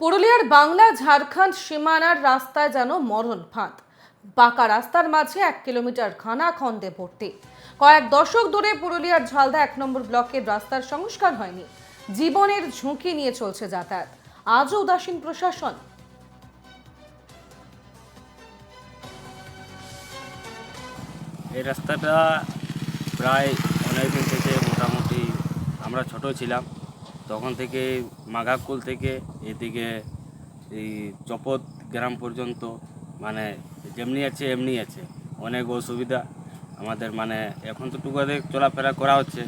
পুরুলিয়ার বাংলা, ঝাড়খণ্ড সীমানার রাস্তায় যেন মরণ ফাঁদ। বাঁকা রাস্তার মাঝে এক কিলোমিটার খানা খন্দে ভর্তি। কয়েক দশক ধরে পুরুলিয়ার ঝালদা এক নম্বর ব্লকের রাস্তার সংস্কার হয়নি। জীবনের ঝুঁকি নিয়ে চলছে যাতায়াত। আজও উদাসীন প্রশাসন। এই রাস্তাটা প্রায় অনেক দিন থেকে মোটামুটি আমরা ছোট ছিলাম। তখন থেকে মাঘাকুল থেকে এদিকে এই চপত গ্রাম পর্যন্ত মানে যেমনি আছে এমনি আছে, অনেক অসুবিধা। আমাদের মানে এখন তো টুকাতে চলাফেরা করা হচ্ছে।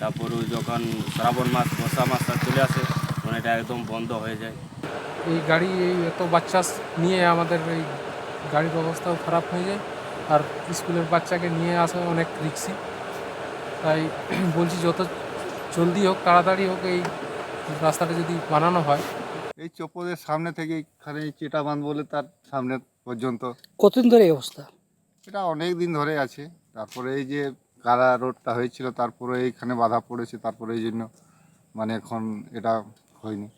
তারপর যখন শ্রাবণ মাস, বর্ষা মাসটা চলে আসে তখন এটা একদম বন্ধ হয়ে যায়। এই গাড়ি, এই এত বাচ্চা নিয়ে আমাদের এই গাড়ির অবস্থাও খারাপ হয়ে যায়। আর স্কুলের বাচ্চাকে নিয়ে আসা অনেক রিক্সি। তাই বলছি যত জলদি হোক তাড়াতাড়ি হোক এই রাস্তাটা যদি বানানো হয়। এই চোপদের সামনে থেকে এখানে চেটা বাঁধ বলে তার সামনে পর্যন্ত। কতদিন ধরে এই অবস্থা? এটা অনেক দিন ধরে আছে। তারপরে এই যে কারা রোডটা হয়েছিল তারপরে এইখানে বাধা পড়েছে তারপরে এই জন্য মানে এখন এটা হয়নি।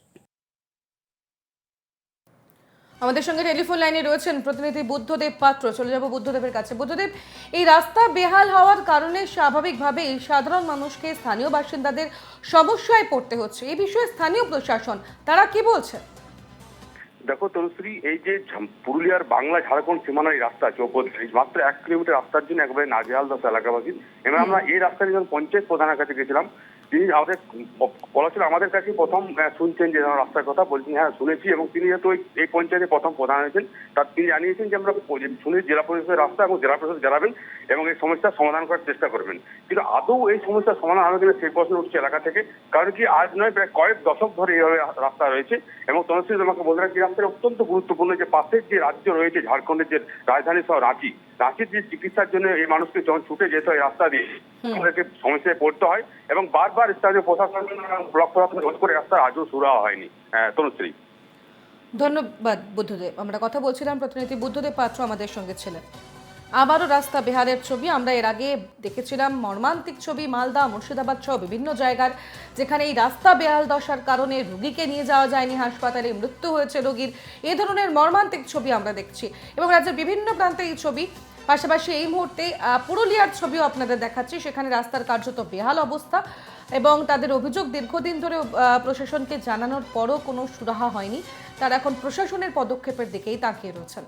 আমাদের সঙ্গে টেলিফোন লাইনে রয়েছেন প্রতিনিধি বুদ্ধদেব পাত্র। চলে যাব বুদ্ধদেবের কাছে। বুদ্ধদেব, এই রাস্তা বেহাল হওয়ার কারণে স্বাভাবিকভাবেই সাধারণ মানুষকে স্থানীয় বাসিন্দাদের সমস্যায় পড়তে হচ্ছে। এই বিষয়ে স্থানীয় প্রশাসন, তারা কি বলছে? দেখো তনুশ্রী এই যে পুরুলিয়ার বাংলা ঝাড়খণ্ড সীমানার এই রাস্তা চৌপদ এই মাত্র এক কিলোমিটার রাস্তার জন্য একেবারে নাজেহাল দশা এলাকাবাসী। এবং আমরা এই রাস্তা নিয়ে যখন পঞ্চায়েত প্রধানের কাছে গেছিলাম তিনি আমাদের বলা ছিল আমাদের কাছে প্রথম আহ, শুনছেন যে রাস্তার কথা বলছেন হ্যাঁ শুনেছি এবং তিনি যেহেতু এই- এই পঞ্চায়েতে প্রথম প্রধান হয়েছেন তার তিনি জানিয়েছেন যে আমরা প- যে শুনে জেলা পরিষদের রাস্তা এবং জেলা পরিষদ জানাবেন এবং এই সমস্যার সমাধান করার চেষ্টা করবেন। কিন্তু আদৌ এই সমস্যার সমাধান হবে কিনা সেই প্রশ্ন উঠছে এলাকা থেকে কারণ কি আজ নয় প্রায় কয়েক দশক ধরে এইভাবে রাস্তা রয়েছে এবং তনুশ্রী তোমাকে বলতে রাখি রাস্তাটা অত্যন্ত গুরুত্বপূর্ণ যে পাশের যে রাজ্য রয়েছে ঝাড়খণ্ডের যে রাজধানী সহ রাঁচি রাঁচির যে চিকিৎসার জন্য এই মানুষকে যখন ছুটে যেতে হয় রাস্তা দিয়ে তাদেরকে সমস্যায় পড়তে হয় এবং বারবার স্থানীয় প্রশাসন ব্লক প্রশাসন রোধ করে রাস্তা আজও শুরু হয়নি। হ্যাঁ তনুশ্রী। ধন্যবাদ বুদ্ধদেব। আমরা কথা বলছিলাম প্রতিনিধি বুদ্ধদেব পাত্র আমাদের সঙ্গে ছিলেন। আবারও রাস্তা বিহারের ছবি। আমরা এর আগে দেখেছিলাম মর্মান্তিক ছবি, মালদা, মুর্শিদাবাদ সহ বিভিন্ন জায়গার, যেখানে এই রাস্তা বেহাল দশার কারণে রুগীকে নিয়ে যাওয়া যায়নি, হাসপাতালে মৃত্যু হয়েছে রোগীর। এ ধরনের মর্মান্তিক ছবি আমরা দেখছি। এবং রাজ্যের বিভিন্ন প্রান্তে এই ছবি। পাশাপাশি এই মুহূর্তে পুরুলিয়ার ছবিও আপনাদের দেখাচ্ছি, সেখানে রাস্তার কার্যত বেহাল অবস্থা এবং তাদের অভিযোগ দীর্ঘদিন ধরে প্রশাসনকে জানানোর পরও কোনো সুরাহা হয়নি। তারা এখন প্রশাসনের পদক্ষেপের দিকেই তাকিয়ে রয়েছেন।